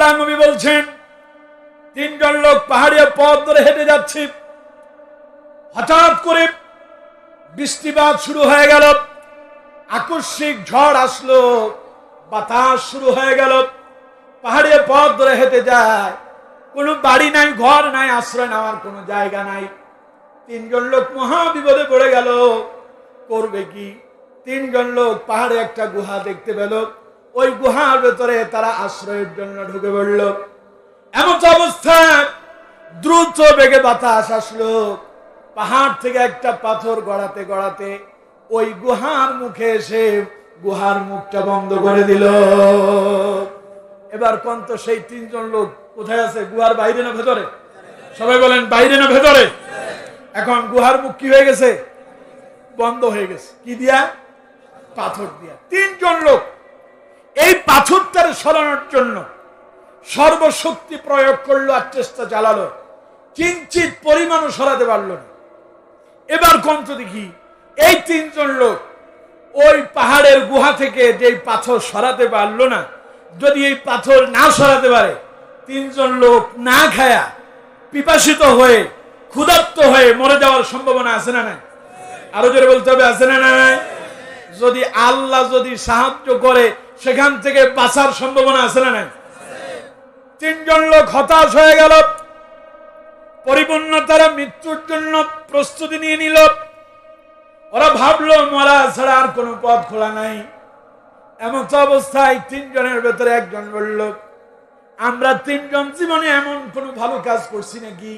আল্লাহ নবী বলছেন, তিনজন লোক পাহাড়িয়া পথ ধরে হেঁটে যাচ্ছে। হঠাৎ করে বৃষ্টিপাত শুরু হয়ে গেল। আকস্মিক ঝড় আসলো, বাতাস শুরু হয়ে গেল। পাহাড়িয়া পথ ধরে হেঁটে যায়। কোনো বাড়ি নাই, ঘর নাই, আশ্রয় নেওয়ার কোনো জায়গা নাই। তিনজন লোক মহা বিপদে পড়ে গেল। করবে কি? তিনজন লোক পাহাড়ে একটা গুহা দেখতে পেল। ওই গুহার ভেতরে তারা আশ্রয়ের জন্য ঢুকে পড়ল। এমন অবস্থায় দ্রুত বেগে বাতাস আসলো। পাহাড় থেকে একটা পাথর গড়াতে গড়াতে ওই গুহার মুখে এসে গুহার মুখটা বন্ধ করে দিল। এবার কন্ত সেই তিনজন লোক কোথায় আছে? গুহার বাইরে না ভেতরে? সবাই বলেন, বাইরে না ভেতরে? এখন গুহার মুখ কি হয়ে গেছে? বন্ধ হয়ে গেছে। কি দিয়া? পাথর দিয়া। তিনজন লোক এই পাথরটার সরানোর জন্য সর্বশক্তি প্রয়োগ করল আর চেষ্টা চালালো। কিঞ্চিত পরিমাণও সরাতে পারল না। এবার কন্ত দেখি, এই তিনজন লোক ওই পাহাড়ের গুহা থেকে যে পাথর সরাতে পারল না, যদি এই পাথর না সরাতে পারে, তিনজন লোক না খায়া পিপাসিত হয়ে, ক্ষুধার্ত হয়ে মরে যাওয়ার সম্ভাবনা আছে না নাই? আরও জোরে বলতে হবে, আছে না নাই? যদি আল্লাহ যদি সাহায্য করে সেখান থেকে বাঁচার সম্ভাবনা আছে না তিনজন লোক হতাশ হয়ে গেল। পরিপূর্ণ তারা মৃত্যুর জন্য প্রস্তুতি নিয়ে নিল। ওরা ভাবলো, মরা ছাড়া আর কোনো পথ খোলা নাই। এমন অবস্থায় তিনজনের ভেতরে একজন বলল, আমরা তিনজন জীবনে এমন কোনো ভালো কাজ করছি নাকি,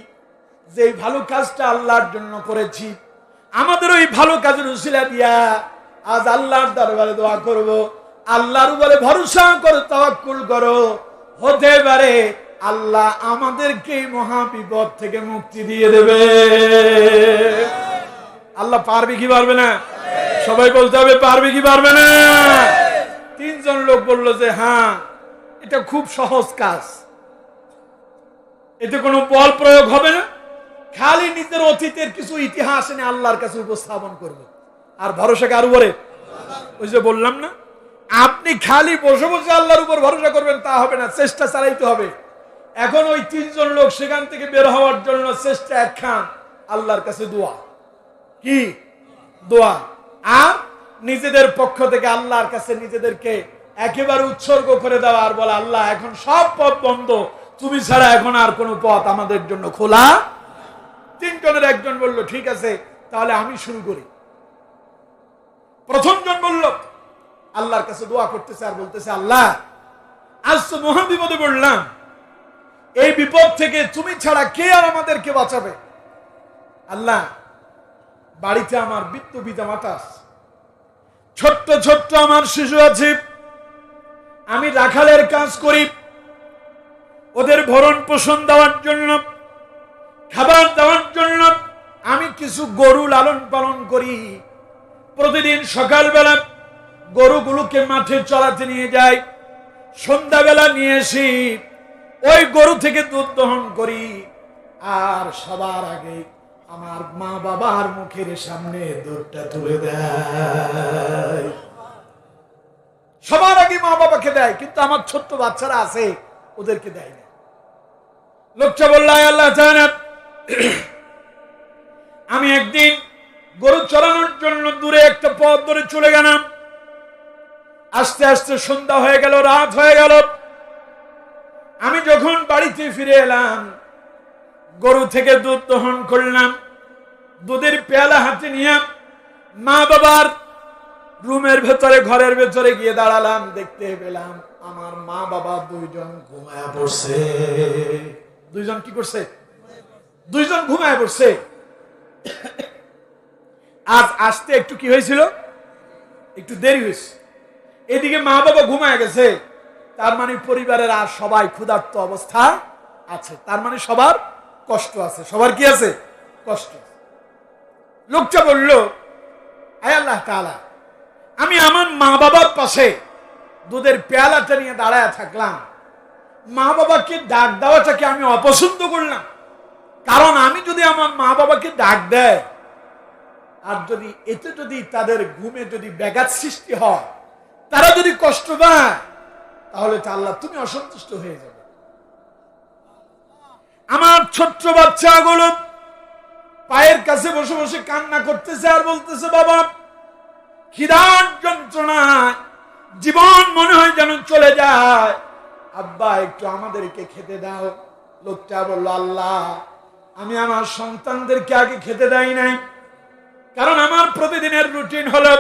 যে ভালো কাজটা আল্লাহর জন্য করেছি? আমাদের ওই ভালো কাজের উশিলা দিয়া আজ আল্লাহর দরবারে দোয়া করব। আল্লাহর উপরে ভরসা করো তাওয়াক্কুল করো। হতে পারে আল্লাহ আমাদেরকে মহা বিপদ থেকে মুক্তি দিয়ে দেবে। আল্লাহ পারবে কি পারবে না? সবাই বলতে হবে পারবে কি পারবে না? তিনজন লোক বলল যে হ্যাঁ এটা খুব সহজ কাজ। এতে কোনো বল প্রয়োগ হবে না। খালি নিজের অতীতের কিছু ইতিহাস এনে আল্লাহর কাছে উপস্থাপন করবে। আর ভরসা কার উপরে? ওই যে বললাম না আপনি খালি বসে বসে আল্লাহর উপর ভরসা করবেন, তা হবে না, চেষ্টা চালাইতে হবে। এখন ওই তিনজন লোক সেখান থেকে বের হওয়ার জন্য চেষ্টা একখান, আল্লাহর কাছে দোয়া। কি? দোয়া। আর নিজেদের পক্ষ থেকে আল্লাহর কাছে নিজেদেরকে একেবারে উৎসর্গ করে দেওয়া আর বলা, আল্লাহ, এখন সব পথ বন্ধ। তুমি ছাড়া এখন আর কোনো পথ আমাদের জন্য খোলা তিনজনের একজন বলল, ঠিক আছে, তাহলে আমি শুরু করি। প্রথম জন বলল আল্লাহর কাছে দোয়া করতেছে আর বলতেছে, আল্লাহ, আজ তো মহা বিপদে পড়লাম। এই বিপদ থেকে তুমি ছাড়া কে আর আমাদেরকে বাঁচাবে? আল্লাহ, বাড়িতে আমার বৃত্ত পিতা মাতা ছোট্ট ছোট্ট আমার শিশু আছে। আমি রাখালের কাজ করি। ওদের ভরণ পোষণ দেওয়ার জন্য, খাবার দেওয়ার জন্য আমি কিছু গরু লালন পালন করি। প্রতিদিন সকালবেলা গরুগুলোকে মাঠে চড়াতে নিয়ে যাই। সন্ধ্যাবেলা নিয়ে এসি ওই গরু থেকে দুধ দহন করি। আর সবার আগে আমার মা বাবার মুখের সামনে দুধটা তুলে দেয়। সবার আগে মা বাবাকে দেয়, কিন্তু আমার ছোট্ট বাচ্চারা আছে, ওদেরকে দেয় না। লোকটা বলল আল্লাহ আমি একদিন গরু চড়ানোর জন্য দূরে একটা পথ ধরে চলে গেলাম। আস্তে আস্তে সন্ধ্যা হয়ে গেল, রাত হয়ে গেল। আমি যখন বাড়িতে ফিরে এলাম, গরু থেকে দুধ দহন করলাম, দুধের পেয়ালা হাতে নিয়ে মা বাবার রুমের ভেতরে, ঘরের ভেতরে গিয়ে দাঁড়ালাম, দেখতে পেলাম আমার মা বাবা দুইজন ঘুমায় পড়ছে। দুইজন কি করছে? দুইজন ঘুমায় পড়ছে। আজ আসতে একটু কি হয়েছিল? একটু দেরি হয়েছে। এদিকে মা বাবা ঘুমায় গেছে। তার মানে পরিবারের আর সবাই ক্ষুধার্ত অবস্থা আছে। তার মানে সবার কষ্ট আছে। সবার কি আছে? কষ্ট লোকটা বলল, আয় আল্লাহ তাআলা, আমি আমার মা বাবার পাশে দুধের পেয়ালাটা নিয়ে দাঁড়ায় থাকলাম। মা বাবাকে ডাক দেওয়াটাকে আমি অপছন্দ করলাম। কারণ আমি যদি আমার মা বাবাকে ডাক দেয়, আর যদি এতে যদি তাদের ঘুমে যদি ব্যাঘাত সৃষ্টি হয় তারা যদি কষ্ট পায়, তাহলে আল্লাহ, তুমি অসন্তুষ্ট হয়ে যাবে। আমার ছোট্ট বাচ্চাগুলো পায়ের কাছে বসে বসে কান্না করতেছে আর বলতেছে, বাবা, খিদার যন্ত্রণায় জীবন মনে হয় যেন চলে যায়। আব্বা, একটু আমাদেরকে খেতে দাও। লোকটা বলল, আল্লাহ, আমি আমার সন্তানদেরকে আগে খেতে দেয় নাই। কারণ আমার প্রতিদিনের রুটিন হলো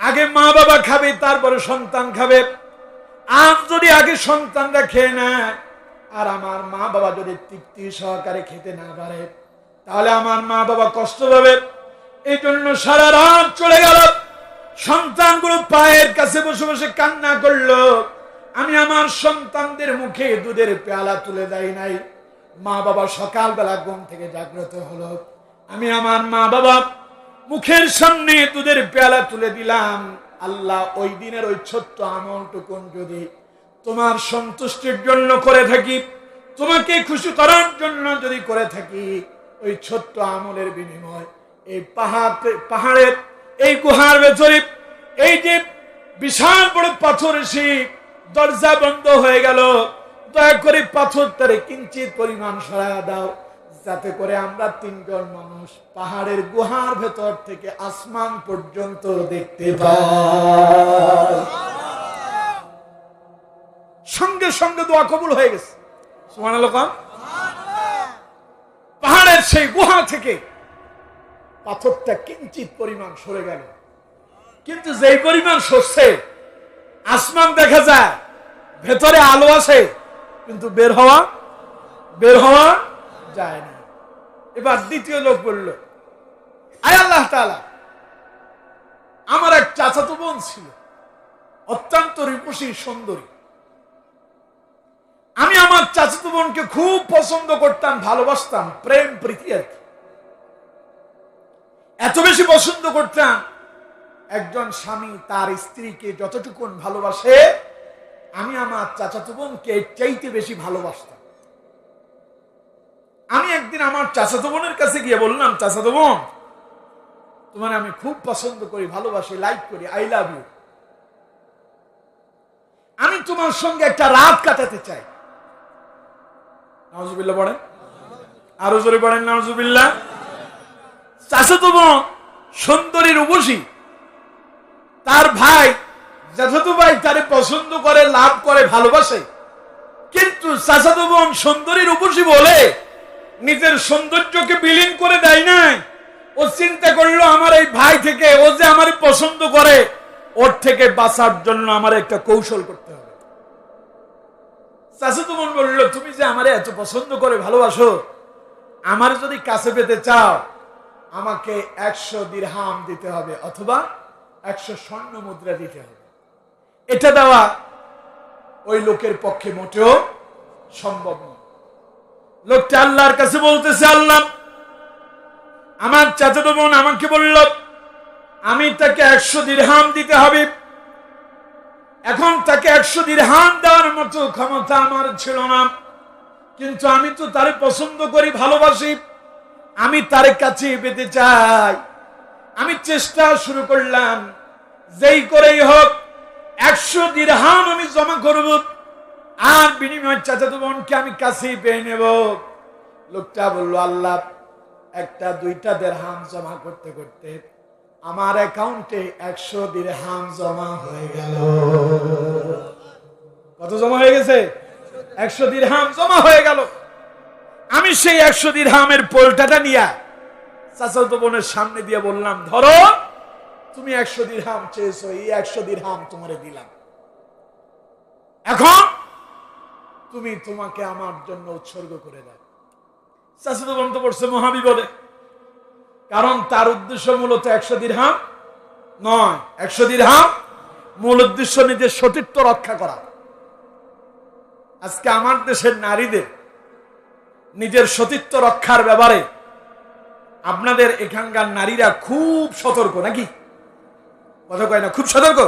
আগে মা বাবা খাবে, তারপরে সন্তান খাবে। আজ যদি আগে সন্তানরা খেয়ে নেয়, আর আমার মা বাবা যদি তৃপ্তি সহকারে খেতে না পারে, তাহলে আমার মা বাবা কষ্ট পাবে। এই জন্য সারা রাত চলে গেল। সন্তানগুলো পায়ের কাছে বসে বসে কান্না করল। আমি আমার সন্তানদের মুখে দুধের পেয়ালা তুলে দেয় নাই। মা বাবা সকালবেলা ঘুম থেকে জাগ্রত হলো। আমি আমার মা বাবা মুখের সামনে দুধের পেয়ালা তুলে দিলাম। আল্লাহ ওই দিনের ওই ছোট্ট আমলটুকুন যদি তোমার সন্তুষ্টির জন্য করে থাকি, তোমাকে খুশি করার জন্য যদি করে থাকি, ওই ছোট্ট আমলের বিনিময় এই পাহাড় পাহাড়ের এই গুহার ভেতরে এই যে বিশাল বড় পাথর এসে দরজা বন্ধ হয়ে গেল, দয়া করে পাথর তারে কিঞ্চিত পরিমাণ সরায়া দাও। যাতে করে আমরা তিনজন মানুষ পাহাড়ের গুহার ভেতর থেকে আসমান পর্যন্ত দেখতে পাই। সঙ্গে সঙ্গে দোয়া কবুল হয়ে গেছে। পাহাড়ের সেই গুহা থেকে পাথরটা কিঞ্চিত পরিমাণ সরে গেল। কিন্তু যেই পরিমাণ সরছে, আসমান দেখা যায়, ভেতরে আলো আছে কিন্তু বের হওয়া বের হওয়া যায় না। এবার দ্বিতীয় লোক বলল, আয় আল্লাহ আমার এক চাচাতো বোন ছিল, অত্যন্ত রূপসী, সুন্দরী আমি আমার চাচাতো বোনকে খুব পছন্দ করতাম, ভালোবাসতাম, প্রেম, প্রীতি আর কি। এত বেশি পছন্দ করতাম, একজন স্বামী তার স্ত্রীকে যতটুকুন ভালোবাসে, আমি আমার চাচাতো বোনকে চাইতে বেশি ভালোবাসতাম একদিন আমার চাচাতো বোনের কাছে গিয়ে বললাম, চাচাতো বোন, তোমার আমি খুব পছন্দ করি, ভালোবাসি লাইক করি আই লাভ ইউ আমি তোমার সঙ্গে একটা রাত কাটাতে চাই। নাউজুবিল্লাহ পড়েন। আরও জোরে পড়েন বোন সুন্দরীর উপসী তার ভাই ভাই তারে পছন্দ করে, লাভ করে, ভালোবাসে। কিন্তু চাচাতো বোন সুন্দরীর উপসী বলে নিজের সৌন্দর্যকে বিলীন করে দেয় নাই। ও চিন্তা করল, আমার এই ভাই থেকে ও যে আমার পছন্দ করে, ওর থেকে বাঁচার জন্য আমার একটা কৌশল করতে হবে। চাচাতো বোন বলল, তুমি যে আমারে এত পছন্দ করে ভালোবাসো, আমার যদি কাছে পেতে চাও, আমাকে একশো দিরহাম দিতে হবে অথবা একশো স্বর্ণ মুদ্রা দিতে হবে। এটা দেওয়া ওই লোকের পক্ষে মোটেও সম্ভব নয়। লোকটা আল্লাহর কাছে বলতেছে, আল্লাহ, আমার চাচাতো বোন আমাকে বলল, আমি তাকে একশো দিরহাম দিতে হবে। এখন তাকে একশো দিরহাম দেওয়ার মতো ক্ষমতা আমার ছিল না। কিন্তু আমি তো তারে পছন্দ করি, ভালোবাসি। আমি তার কাছে পেতে চাই। আমি চেষ্টা শুরু করলাম, যেই করেই হোক, একশো দিরহাম আমি জমা করব। আর বিনিময় চাচাতো বোনকে আমি কাছেই পেয়ে নেব। লোকটা বলল, আল্লাহ, একটা দুইটা দেড়হাম জমা করতে করতে আমার অ্যাকাউন্টে একশো দিরহাম জমা হয়ে গেল। কত জমা হয়ে গেছে? একশো দিরহাম জমা হয়ে গেল। আমি সেই একশো দিরহামের পোলটাটা নিয়ে চাচাতো বোনের সামনে দিয়ে বললাম, ধরো, তুমি একশো দিরহাম চেয়েছো, এই একশো দিরহাম তোমারে দিলাম। এখন তুমি তোমাকে আমার জন্য উৎসর্গ করে দাও। চাচাতো বোন তো পড়ছে মহাবিপদে। কারণ তার উদ্দেশ্য মূলত একশো দিরহাম নয়, একশো দিরহাম মূল উদ্দেশ্য নিজের সতীত্ব রক্ষা করা। আজকে আমার দেশের নারীদের নিজের সতীত্ব রক্ষার ব্যাপারে আপনাদের এখানকার নারীরা খুব সতর্ক নাকি? কথা কয় না, খুব সতর্ক?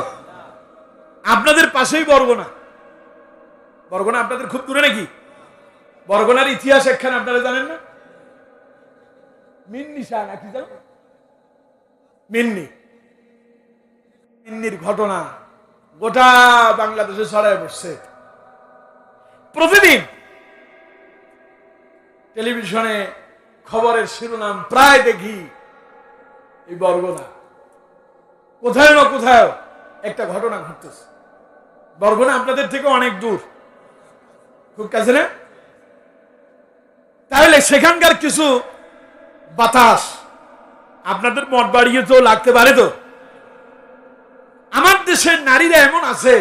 আপনাদের পাশেই বরগুনা বরগুনা আপনাদের খুব দূরে নাকি? বরগুনার ইতিহাস একখানে আপনারা জানেন না? মিন্নি শাহ নাকি জানো? মিন্নি। মিন্নির ঘটনা গোটা বাংলাদেশে ছড়ায় বসছে প্রতিদিন টেলিভিশনে খবরের শিরোনাম প্রায় দেখি এই বরগুনা। কোথায় না কোথায় একটা ঘটনা ঘটতেছে। বরগুনা আপনাদের থেকে অনেক দূর। খুব কাছে না? তাহলে সেখানকার কিছু বাতাস আপনাদের মঠ বাড়িয়ে তো লাগতে পারে তো। আমার দেশের নারীরা এমন আছে।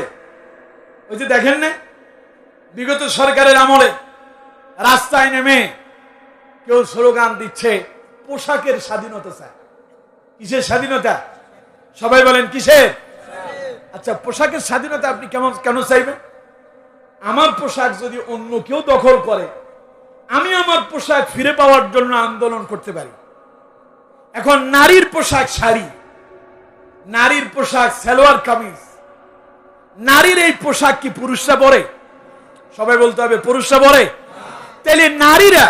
ওই যে দেখেন না, বিগত সরকারের আমলে রাস্তায় নেমে কেউ স্লোগান দিচ্ছে, পোশাকের স্বাধীনতা চায় কিসের স্বাধীনতা? সবাই বলেন কিসের? আচ্ছা পোশাকের স্বাধীনতা আপনি কেমন কেন চাইবেন? আমার পোশাক যদি অন্য কেউ দখল করে, আমি আমার পোশাক ফিরে পাওয়ার জন্য আন্দোলন করতে পারি। এখন নারীর পোশাক শাড়ি, নারীর পোশাক সালোয়ার কামিজ, নারীর এই পোশাক কি পুরুষরা পরে? সবাই বলতে হবে, পুরুষরা পরে? তাহলে নারীরা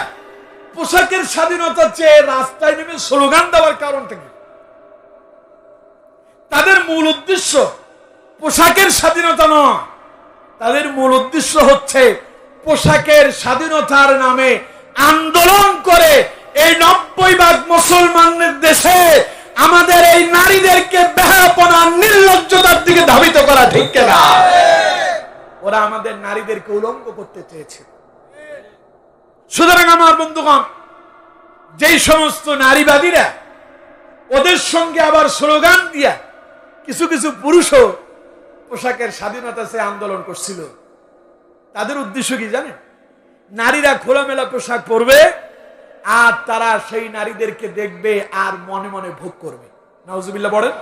পোশাকের স্বাধীনতা চেয়ে রাস্তায় নেমে স্লোগান দেওয়ার কারণটা কি? তাদের মূল উদ্দেশ্য পোশাকের স্বাধীনতা নয়। তাদের মূল উদ্দেশ্য হচ্ছে পোশাকের স্বাধীনতার নামে আন্দোলন করে এই নব্বই ভাগ মুসলমানদের দেশে আমাদের এই নারীদেরকে বেহাপনা নির্লজ্জতার দিকে ধাবিত করা ঠিক না ওরা আমাদের নারীদেরকে উলঙ্গ করতে চেয়েছে। সুতরাং আমার বন্ধুগণ, যেই সমস্ত নারীবাদীরা ওদের সঙ্গে আবার স্লোগান দিয়া কিছু কিছু পুরুষও পোশাকের স্বাধীনতা সে আন্দোলন করছিল। তাদের উদ্দেশ্য কি জানেন? নারীরা খোলামেলা পোশাক পরবে আর তারা সেই নারীদেরকে দেখবে আর মনে মনে ভোগ করবে। নাউজুবিল্লাহ বলেন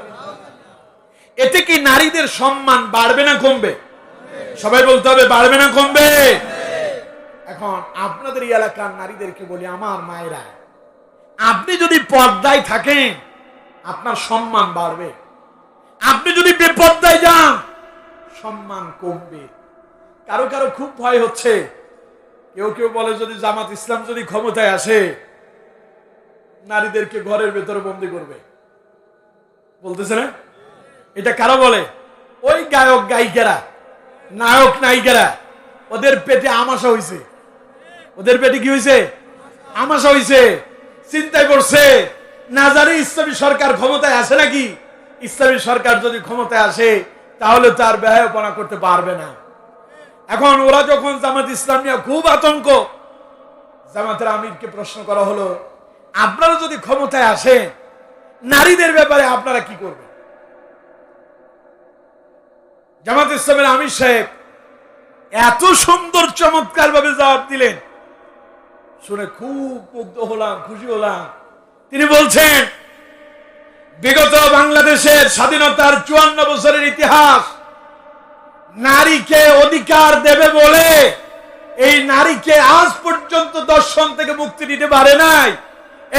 এতে কি নারীদের সম্মান বাড়বে না কমবে? সবাই বলতে হবে, বাড়বে না কমবে। এখন আপনাদের এলাকার নারীদেরকে বলি, আমার মায়েরা, আপনি যদি পর্দায় থাকেন, আপনার সম্মান বাড়বে। আপনি যদি বেপর্দায় যান সম্মান কমবে। কারও কারও খুব ভয় হচ্ছে। কেউ কেউ বলে, যদি জামাত ইসলাম যদি ক্ষমতায় আসে, নারীদেরকে ঘরের ভেতরে বন্দি করবে। বলতেছে না এটা কারও বলে? ওই গায়ক গায়িকারা, নায়ক নায়িকারা, ওদের পেটে আমাশা হইছে। ওদের পেটে কি হয়েছে আমাশা হইছে। চিন্তায় পড়ছে, না জানি ইসলামী সরকার ক্ষমতায় আসে নাকি? ইসলামী সরকার যদি ক্ষমতায় আসে তাহলে তার ব্যয়পনা করতে পারবে না। এখন ওরা যখন জামাত ইসলাম নিয়ে খুব আতঙ্ক, জামাতের আমিরকে প্রশ্ন করা হলো, আপনারা যদি ক্ষমতায় আসেন, নারীদের ব্যাপারে আপনারা কি করবেন? জামাত ইসলামের আমির সাহেব এত সুন্দর চমৎকার ভাবে জবাব দিলেন। শুনে খুব মুগ্ধ হলাম, খুশি হলাম। তিনি বলছেন বিগত বাংলাদেশের স্বাধীনতার চুয়ান্ন বছরের ইতিহাস, নারীকে অধিকার দেবে বলে এই নারীকে আজ পর্যন্ত দর্শন থেকে মুক্তি দিতে পারে নাই।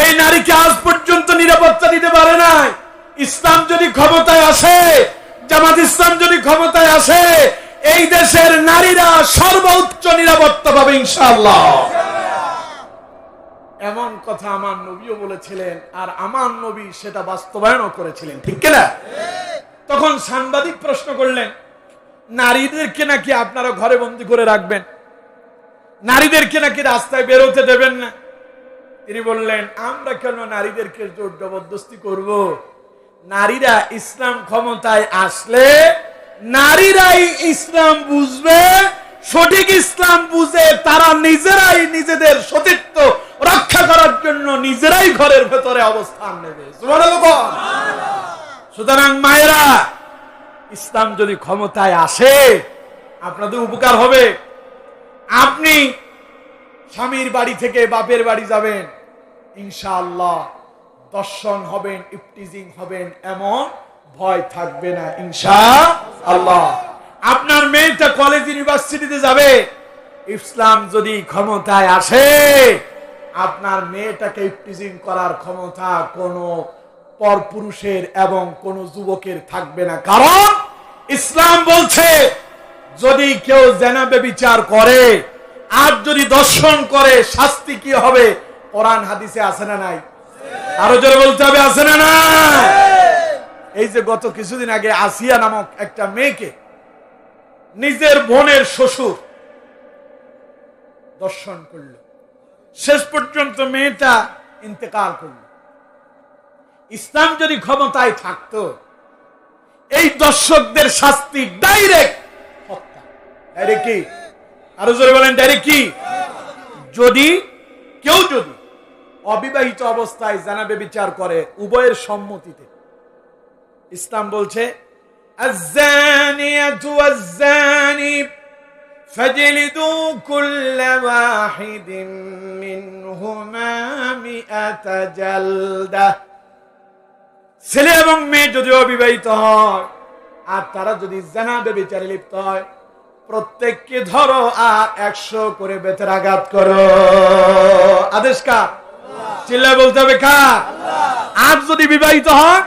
এই নারীকে আজ পর্যন্ত নিরাপত্তা দিতে পারে নাই। ইসলাম যদি ক্ষমতায় আসে, জামাত ইসলাম যদি ক্ষমতায় আসে, এই দেশের নারীরা সর্বোচ্চ নিরাপত্তা পাবে ইনশাআল্লাহ। এমন কথা আমার নবীও বলেছিলেন, আর আমার নবী সেটা বাস্তবায়নও করেছিলেন, ঠিক না তখন সাংবাদিক প্রশ্ন করলেন, নারীদেরকে নাকি আপনারা ঘরে বন্দি করে রাখবেন? নারীদেরকে নাকি রাস্তায় বেরোতে দেবেন না? তিনি বললেন, আমরা কেন নারীদেরকে জোর জবরদস্তি করব? নারীরা ইসলাম ক্ষমতায় আসলে নারীরাই ইসলাম বুঝবে, সঠিক ইসলাম বুঝে তারা নিজেরাই নিজেদের সতীত্ব রক্ষা করার জন্য নিজেরাই ঘরের ভেতরে অবস্থান নেবে। সুতরাং মায়েরা, ইসলাম যদি ক্ষমতায় আসে, আপনাদের উপকার হবে। আপনি স্বামীর বাড়ি থেকে বাপের বাড়ি যাবেন, ইনশাআল্লাহ দর্শন হবেন ইফটিজিং হবেন, এমন ভয় থাকবে না ইনশা আল্লাহ আপনার মেয়েটা কলেজ ইউনিভার্সিটিতে যাবে। ইসলাম যদি ক্ষমতায় আসে আপনার মেয়েটাকে ইফটিজিং করার ক্ষমতা কোনো পরপুরুষের এবং কোন যুবকের থাকবে না। কারণ ইসলাম বলছে, যদি কেউ জেনাবে বিচার করে, আর যদি দর্শন করে, শাস্তি কি হবে? কোরআন, হাদিসে আছে না নাই? আরও জোরে বলতে হবে, আছে না না এই যে গত কিছুদিন আগে আসিয়া নামক একটা মেয়েকে নিজের বোনের শ্বশুর দর্শন করল। শেষ পর্যন্ত মেয়েটা ইন্তেকাল করল ইসলাম যদি ক্ষমতায় থাকতো এই দর্শকদের শাস্তি ডাইরেক্ট হত্যা ডাইরেক্ট কি আরো জোরে বলেন ডাইরেক্ট কি যদি কেউ যদি অবিবাহিত অবস্থায় জানাবে বিচার করে উভয়ের সম্মতিতে ইসলাম বলছে الزانية والزاني فاجلدوا كل واحد منهما مئة جلدة ছেলে এবং মেয়ে যদি অবিবাহিত হয় আর তারা যদি জানাবে বিচারে লিপ্ত হয় প্রত্যেককে ধরো আর একশো করে বেতের আঘাত করো আদেশ কার চিল্লা বলতে হবে কার আর যদি বিবাহিত হয়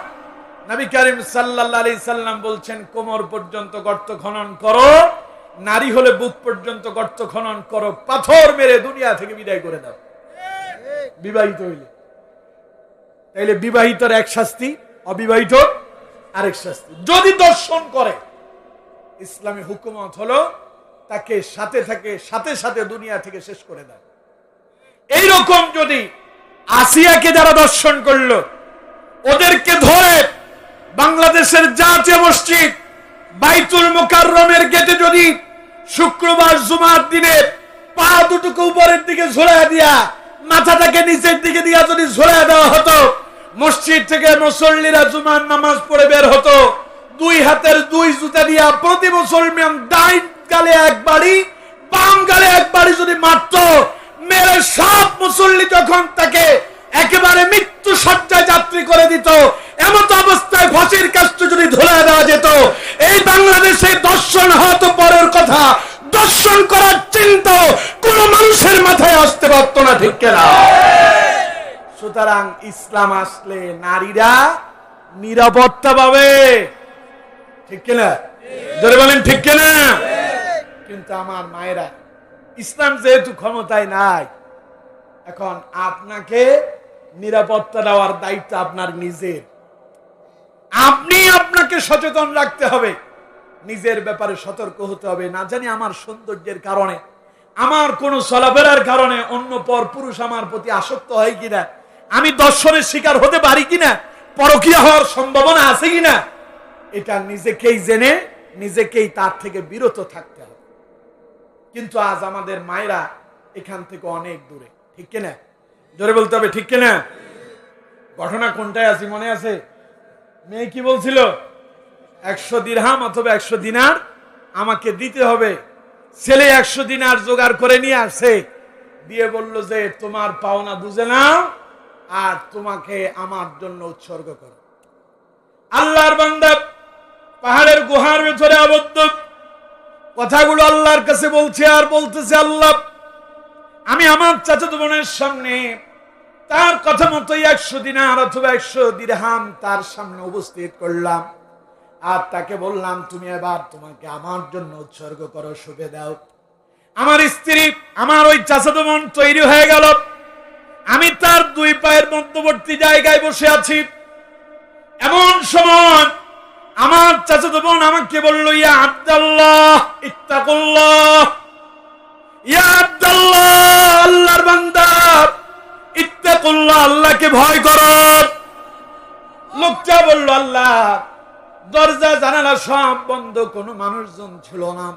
নবী করিম সাল্লাল্লাহু সাল্লাম বলছেন কোমর পর্যন্ত গর্ত খনন করো নারী হলে বুক পর্যন্ত গর্ত খনন করো, পাথর মেরে দুনিয়া থেকে বিদায় করে দাও। বিবাহিত হইলে। তাইলে বিবাহিতর এক শাস্তি, অবিবাহিত আরেক শাস্তি। যদি দর্শন করে, ইসলামী হুকুমত হলো, তাকে সাথে থাকে, সাথে সাথে দুনিয়া থেকে শেষ করে দেয় এইরকম যদি আসিয়াকে যারা দর্শন করল, ওদেরকে ধরে বাংলাদেশের জাতীয় মসজিদ, বাইতুল মোকাররমের গেটে যদি শুক্রবার জুমার দিনে পা দুটুকু উপরের দিকে ঝোলায় দিয়া, মাথাটাকে নিচের দিকে দিয়া যদি ঝোলায় দেওয়া হতো, মসজিদ থেকে মুসল্লিরা জুমার নামাজ পড়ে বের হতো। দুই হাতের দুই জুতা দিয়া প্রতি মুসলমান ডাইন গালে এক বাড়ি, বাম গালে এক বাড়ি যদি মারত, মেরে সব মুসল্লি যখন তাকে একেবারে মৃত্যু সজ্জায় যাত্রী করে দিত এমন অবস্থায় ফাঁসির কাষ্ট যদি ধরে দেওয়া যেত, এই বাংলাদেশে দর্শন হয়তো পরের কথা। দর্শন করার চিন্তা কোন মানুষের মাথায় আসতে পারত না, ঠিক কেনা? সুতরাং ইসলাম আসলে নারীরা নিরাপত্তা পাবে। ঠিক কিনা? ধরে বলেন, ঠিক কিনা? কিন্তু আমার মায়েরা, ইসলাম যেহেতু ক্ষমতায় নাই, এখন আপনাকে নিরাপত্তা দেওয়ার দায়িত্ব আপনার নিজের। আপনি আপনাকে সচেতন রাখতে হবে। নিজের ব্যাপারে সতর্ক হতে হবে, না জানি আমার সৌন্দর্যের কারণে। আমার কোন চলাফেরার কারণে অন্য পর পুরুষ আমার প্রতি আসক্ত হয় কিনা? আমি দর্শনের শিকার হতে পারি কিনা? পরকিয়া হওয়ার সম্ভাবনা আছে কিনা? এটা নিজেকেই জেনে, নিজেকেই তার থেকে বিরত থাকতে হবে। কিন্তু আজ আমাদের মায়েরা এখান থেকে অনেক দূরে, ঠিক কিনা? জোরে বলতে হবে, ঠিক কিনা? ঘটনা কোনটায় আছে, মনে আছে? মেয়ে কি বলছিল? একশো দিরহাম অথবা একশো দিনার আমাকে দিতে হবে। ছেলে একশো দিনার জোগাড় করে নিয়ে আসে। দিয়ে বলল যে, তোমার পাওনা বুঝে নাও আর তোমাকে আমার জন্য উৎসর্গ করো। আল্লাহর বান্দা পাহাড়ের গুহার ভেতরে আবদ্ধ। কথাগুলো আল্লাহর কাছে বলছে আর বলতেছে, আল্লাহ, আমি আমার চাচাতো বোনের সামনে তার কথা মতোই একশো দিনার অথবা একশো দিরহাম তার সামনে উপস্থিত করলাম। আর তাকে বললাম, তুমি এবার তোমাকে আমার জন্য উৎসর্গ করো, শুভে দাও। আমার স্ত্রী, আমার ওই চাচাতো বোন তৈরি হয়ে গেল। আমি তার দুই পায়ের মধ্যবর্তী জায়গায় বসে আছি। এমন সময় আমার চাচাতো বোন আমাকে বলল, ইয়া আব্দাল্লাহ, ইত্তাকুল্লাহ, ইয়া আব্দাল্লাহ, আল্লাহর বান্দা। আল্লাহকে ভয় লোকটা বলল, আল্লাহ, দরজা, জানালা সব বন্ধ মানুষজন ছিল না।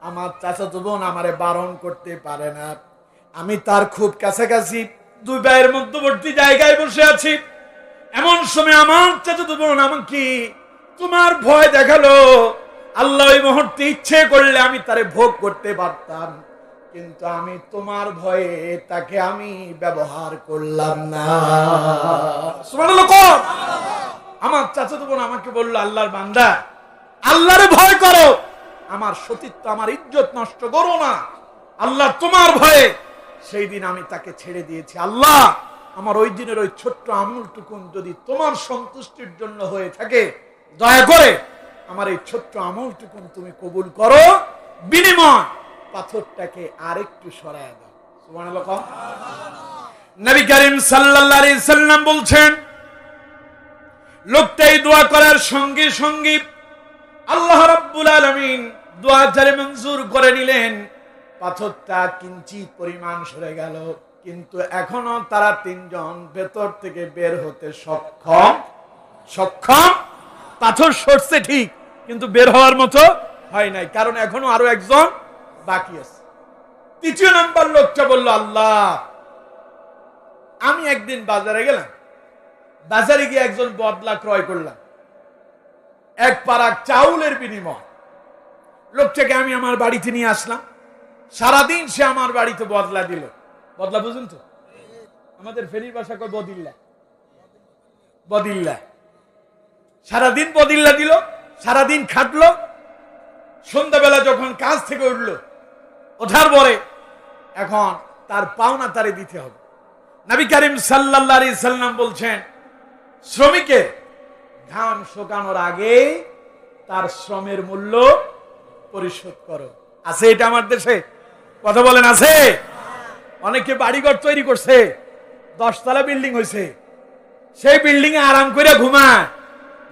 আমার বোন আমারে বারণ করতে পারে না। আমি তার খুব কাছাকাছি, দুই ভাইয়ের মধ্যবর্তী জায়গায় বসে আছি। এমন সময় আমার চাচা চাচাতো বোন আমাকে তোমার ভয় দেখাল। আল্লাহ ওই মুহূর্তে ইচ্ছে করলে আমি তারে ভোগ করতে পারতাম। কিন্তু আমি তোমার ভয়ে তাকে আমি ব্যবহার করলাম না। আমার চাচাতো বোন আমাকে বলল, আল্লাহর বান্দা, আল্লাহরে ভয় করো। আমার সতীত্ব, আমার ইজ্জত নষ্ট করো না। আল্লাহ তোমার ভয়ে। সেই দিন আমি তাকে ছেড়ে দিয়েছি। আল্লাহ, আমার ওই দিনের ওই ছোট্ট আমুলটুকুন যদি তোমার সন্তুষ্টির জন্য হয়ে থাকে, দয়া করে আমার এই ছোট্ট আমলটুকুন তুমি কবুল করো। বিনিময়। পাথরটাকে আরেকটু সরায় দাও। নবী করিম আলাইহি সাল্লাম বলছেন, লোকটাই দোয়া করার সঙ্গে সঙ্গে আল্লাহ রাব্বুল আলামিন দোয়া জারি মঞ্জুর করে নিলেন। পাথরটা কিঞ্চিত পরিমাণ সরে গেল, কিন্তু এখনও তারা তিনজন ভেতর থেকে বের হতে সক্ষম। সক্ষম? পাথর সরছে ঠিক, কিন্তু বের হওয়ার মতো হয় নাই, কারণ এখনও আরও একজন বাকি আছে। তৃতীয় নাম্বার লোকটা বলল, আল্লাহ, আমি একদিন বাজারে গেলাম। বাজারে গিয়ে একজন বদলা ক্রয় করলাম। এক পারাক চাউলের বিনিময়। লোকটাকে আমি আমার বাড়িতে নিয়ে আসলাম। সারাদিন সে আমার বাড়িতে বদলা দিল। বদলা বুঝুন তো? আমাদের ফেরির ভাষা কয় বদিল্লা। বদিল্লা। সারাদিন বদিল্লা দিল, সারাদিন খাটলো। সন্ধ্যাবেলা যখন কাজ থেকে উঠল ওঠার পরে এখন তার পাওনা তারে দিতে হবে। নবী করিম আলাইহি সাল্লাম বলছেন, শ্রমিকের ঘাম শুকানোর আগে তার শ্রমের মূল্য পরিশোধ করো। আছে এটা আমার দেশে? কথা বলেন, আছে? অনেকে বাড়িঘর তৈরি করছে, দশতলা বিল্ডিং হয়েছে সেই বিল্ডিং এ আরাম করে ঘুমায়।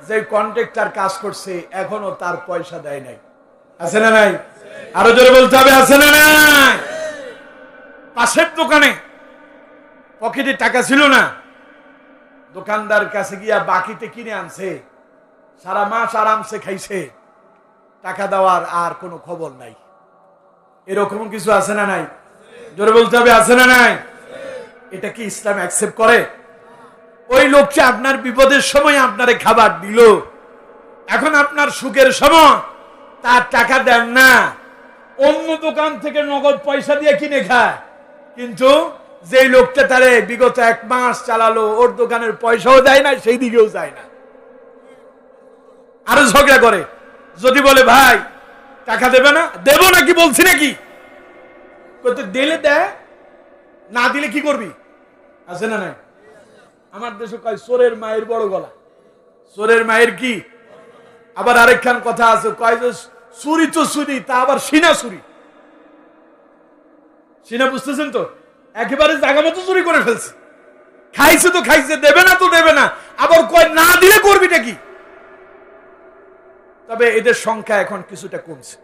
যে কন্ট্রাক্টর কাজ করছে, এখনও তার পয়সা দেয় নাই। আছে না নাই? আরও জোরে বলতে হবে, আছে না পাশের দোকানে পকেটে টাকা ছিল না। দোকানদার কাছে গিয়া বাকিতে কিনে আনছে। সারা মাস আরামসে খাইছে। টাকা দেওয়ার আর কোনো খবর নাই। এরকম কিছু আছে না নাই? জোরে বলতে হবে, আছে না নাই? এটা কি ইসলাম অ্যাকসেপ্ট করে? ওই লোককে আপনার বিপদের সময় আপনারে খাবার দিল। এখন আপনার সুখের সময়। তার টাকা দেন না। অন্য দোকান থেকে নগদ পয়সা দিয়ে কিনে খায়। কিন্তু যেই লোকটা তারে বিগত এক মাস চালালো, ওর দোকানের পয়সাও দেয় না, সেই দিকেও যায় না। আরও ঝগড়া করে। যদি বলে, ভাই, টাকা দেবে না? দেব নাকি, বলছি নাকি? দিলে দেয় না দিলে কি করবি? আছে না নাই? আমার দেশে কয় সোরের মায়ের বড় গলা। সোরের মায়ের কি? আবার আরেকখান কথা আছে, কয় যে চুরি তো চুরি তা আবার সিনা চুরি সিনা বুঝতেছেন তো? একেবারে জায়গা মতো চুরি করে ফেলছে। খাইছে তো খাইছে, দেবে না তো দেবে না। আবার কয়, না দিলে করবিটা কি তবে এদের সংখ্যা এখন কিছুটা কমছে।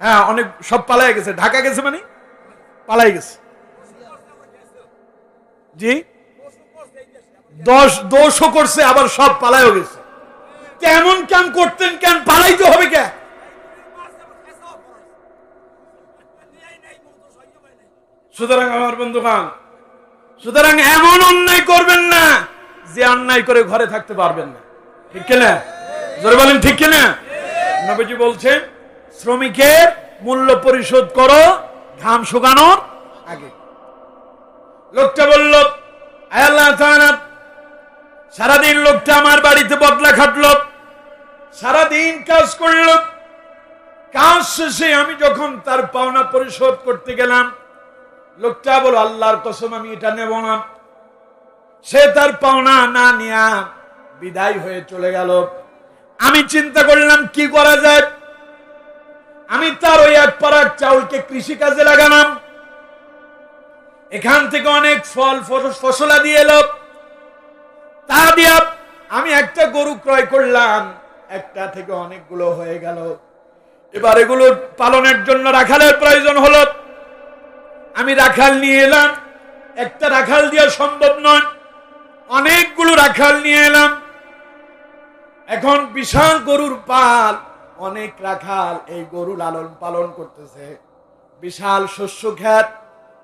হ্যাঁ অনেক, সব পালাই গেছে। ঢাকা গেছে মানে? পালাই গেছে। জি? দশ দোষও করছে, আবার সব পালাইও গেছে। কেমন কাম করতেন কেন? পালাইতে হবে কে? সুতরাং আমার বন্ধু খান সুতরাং এমন অন্যায় করবেন না যে অন্যায় করে ঘরে থাকতে পারবেন না। ঠিক কিনা? জোরে বলেন, ঠিক কিনা? নবীজি বলছেন, শ্রমিকের মূল্য পরিশোধ করো, ঘাম শুকানোর আগে। লোকটা বলল, "আয় আল্লাহ সারাদিন লোকটা আমার বাড়িতে বদলা খাটলো। সারাদিন কাজ করল। কাজ শেষে আমি যখন তার পাওনা পরিশোধ করতে গেলাম, লোকটা বলো আল্লাহর কসম, আমি এটা নেব না। সে তার পাওনা না নিয়া বিদায় হয়ে চলে গেল। আমি চিন্তা করলাম, কি করা যায়? আমি তার ওই এক পাড়ার চাউলকে কৃষি কাজে লাগালাম। এখান থেকে অনেক ফল, ফস- ফসলা দিয়ে এলো। তা দিয়া আমি একটা গরু ক্রয় করলাম। একটা থেকে অনেকগুলো হয়ে গেল। এবার এগুলো পালনের জন্য রাখালের প্রয়োজন হলো, আমি রাখাল নিয়ে এলাম। একটা রাখাল দেওয়া সম্ভব নয়। অনেকগুলো রাখাল নিয়ে এলাম। এখন বিশাল গরুর পাল, অনেক রাখাল এই গরু লালন পালন করতেছে। বিশাল শস্য খ্যাত,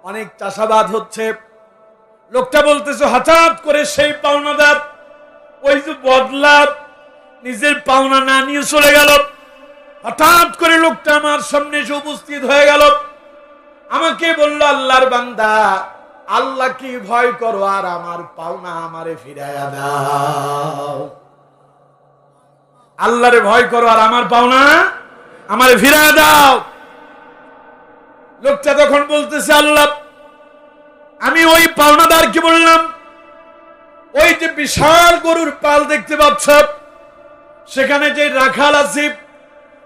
অনেক চাষাবাদ হচ্ছে। লোকটা বলতেছে, হঠাৎ করে সেই পাওনাদার ওই যে বদলা নিজের পাওনা না নিয়ে চলে গেল। হঠাৎ করে লোকটা আমার সামনে এসে উপস্থিত হয়ে গেল। আমাকে বলল, আল্লাহর বান্দা, আল্লাহ কি ভয় করো? আর আমার পাওনা আমারে ফিরাইয়া দাও। আল্লাহরে ভয় করো আর আমার পাওনা আমারে ফিরাইয়া দাও। লোকটা তখন বলতেছে, আল্লাহ, আমি ওই পাওনাদারকে বললাম, ওই যে বিশাল গরুর পাল দেখতে পাচ্ছ সেখানে যে রাখাল আছে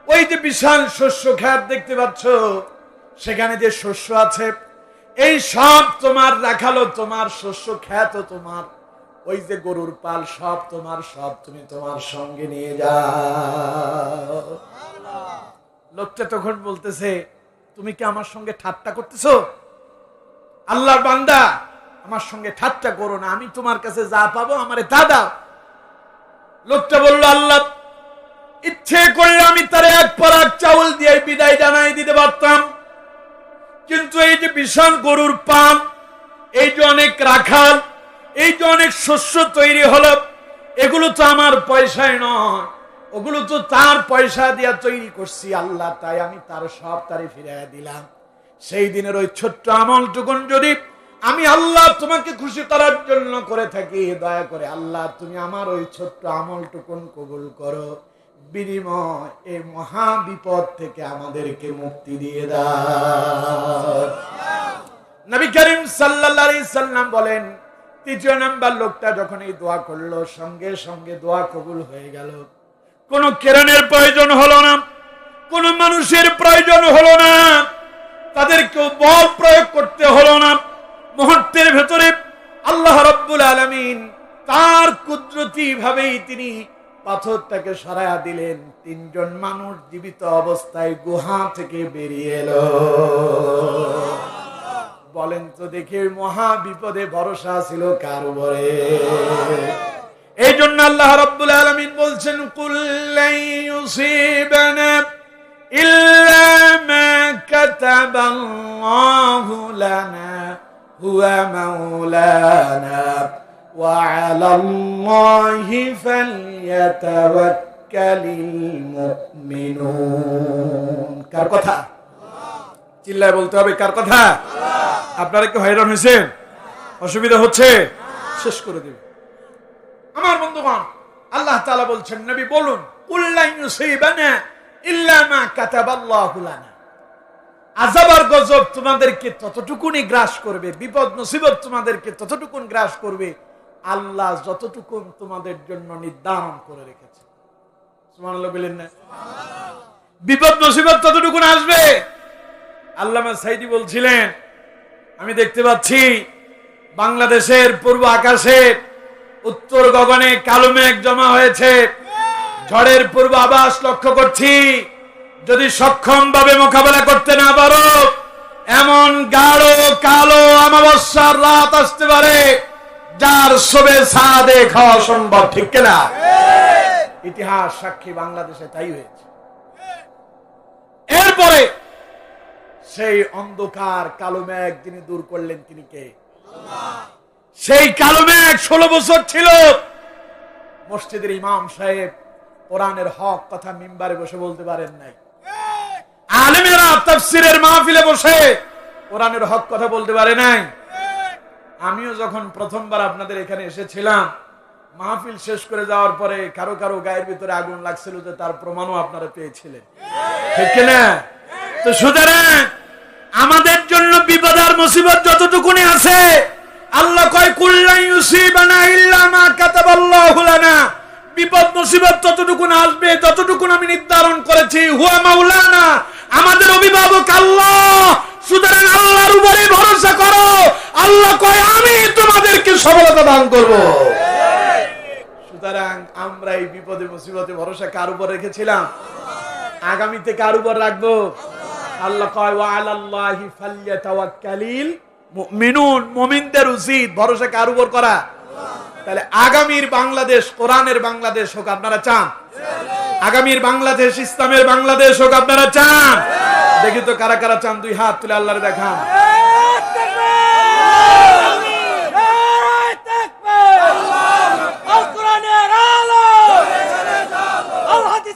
ওই যে বিশাল শস্য খ্যাত দেখতে পাচ্ছ, সেখানে যে শস্য আছে, এই সব তোমার রাখালো তোমার, শস্য খ্যাত তোমার। ওই যে গরুর পাল, সব তোমার, সব তুমি তোমার সঙ্গে নিয়ে যাও। লোকটা তখন বলতেছে, তুমি কি আমার সঙ্গে ঠাট্টা করতেছো? আল্লাহর বান্দা, আমার সঙ্গে ঠাট্টা করো না, আমি তোমার কাছে যা পাবো আমারে দাও। লোকটা বলল, আল্লাহ ইচ্ছে করলে আমি তার এক পরাগ চাউল দিয়ে বিদায় জানাই দিতে পারতাম। কিন্তু এই যে বিশাল গরুর পান এই যে অনেক রাখাল, এই যে অনেক শস্য তৈরি হলো, এগুলো তো আমার পয়সায় নয়। ওগুলো তো তার পয়সা দিয়া তৈরি করছি আল্লাহ, তাই আমি তার সব তারে ফিরাইয়া দিলাম। সেই দিনের ওই ছোট্ট আমলটুকুন যদি আমি আল্লাহ তোমাকে খুশি করার জন্য করে থাকি, দয়া করে আল্লাহ তুমি আমার ওই ছোট্ট আমলটুকুন কবুল করো। বিনিময় এই মহা বিপদ থেকে আমাদেরকে মুক্তি দিয়ে দাও। করিম সাল্লাম বলেন, তৃতীয় নাম্বার লোকটা যখন এই দোয়া করল, সঙ্গে সঙ্গে দোয়া কবুল হয়ে গেল। কোন প্রয়োজন হলো না, কোন মানুষের প্রয়োজন হলো না, তাদেরকেও বল প্রয়োগ করতে হলো না। মুহূর্তের ভেতরে আল্লাহ রব্বুল আলমিন তার কুদরতি ভাবেই তিনি পাথরটাকে সরায়া দিলেন। তিনজন মানুষ জীবিত অবস্থায় গুহা থেকে বেরিয়ে এলো। বলেন, তো দেখে মহা বিপদে ভরসা ছিল কার উপরে? এই জন্য আল্লাহ রাব্বুল আলামিন বলছেন কুল্লাই ওয়া আলাল্লাহি ফালইয়াতাওয়াক্কালিল মুমিনুন কার কথা? চিল্লায় বলতে হবে, কার কথা? আপনারা কি হয়রান হয়েছেন? অসুবিধা হচ্ছে? শেষ করে দেবে আমার বন্ধুগণ, আল্লাহ তাআলা বলছেন, নবী বলুন কুল্লান ইউসিবানা ইল্লা মা কাতাবাল্লাহু লানা। আযাব আর গজব তোমাদেরকে ততটুকুনি গ্রাস করবে বিপদ মুসিবত তোমাদেরকে ততটুকুন গ্রাস করবে আল্লাহ যতটুকুন তোমাদের জন্য নির্ধারণ করে রেখেছে। বিপদ মুসিবত ততটুকুন আসবে। আল্লামা সাইদি বলছিলেন, আমি দেখতে পাচ্ছি বাংলাদেশের পূর্ব আকাশে উত্তর গগনে কালো মেঘ জমা হয়েছে। ঝড়ের পূর্ব আবাস লক্ষ্য করছি। যদি সক্ষম ভাবে মোকাবেলা করতে না পারো, এমন গাঢ় কালো অমাবস্যার রাত আসতে পারে। যার শোবে সাদে খাওয়া সম্ভব, ঠিক কিনা? ইতিহাস সাক্ষী বাংলাদেশে তাই হয়েছে। এরপরে সেই অন্ধকার কালো মেঘ যিনি দূর করলেন তিনি কে? সেই কালো মেঘ ষোলো বছর ছিল। মসজিদের ইমাম সাহেব কোরআনের হক কথা মিম্বারে বসে বলতে পারেন নাই। আলেমেরা তাফসিরের মাহফিলে বসে কোরআনের হক কথা বলতে পারে নাই। আমিও যখন প্রথমবার আপনাদের এখানে এসেছিলাম, মাহফিল শেষ করে যাওয়ার পরে কারও কারও গায়ের ভিতরে আগুন লাগছিল যে তার প্রমাণও আপনারা পেয়েছিলেন। ঠিক কিনা? তো সুতরাং আমাদের জন্য বিপদ আর মুসিবত যতটুকুনি আছে, আল্লাহ কয় কুল্লাই ইউসিবানা ইল্লা মা কাতাবাল্লাহু লানা। বিপদ মুসিবত ততটুকুন আসবে, যতটুকুন আমি নির্ধারণ করেছি, হুয়া মাওলানা। আমাদের অভিভাবক আল্লাহ। সুতরাং আল্লাহর উপরে ভরসা করো। আল্লাহ কয়, আমি তোমাদেরকে সফলতা দান করব। সুতরাং আমরা এই বিপদে, মুসিবতে ভরসা কার উপর রেখেছিলাম? আগামীতে কার উপর রাখব? আল্লাহ কয় ওয়া আলাল্লাহি ফালইয়াতাওয়াক্কালিল মুমিনুন। মুমিনদের উচিত ভরসা কার উপর করা? তাহলে আগামীর বাংলাদেশ, কোরআনের বাংলাদেশ হোক, আপনারা চান? আগামীর বাংলাদেশ, ইসলামের বাংলাদেশ হোক, আপনারা চান? দেখি তো কারা কারা চান? দুই হাত তুলে আল্লাহরে দেখান। Gol!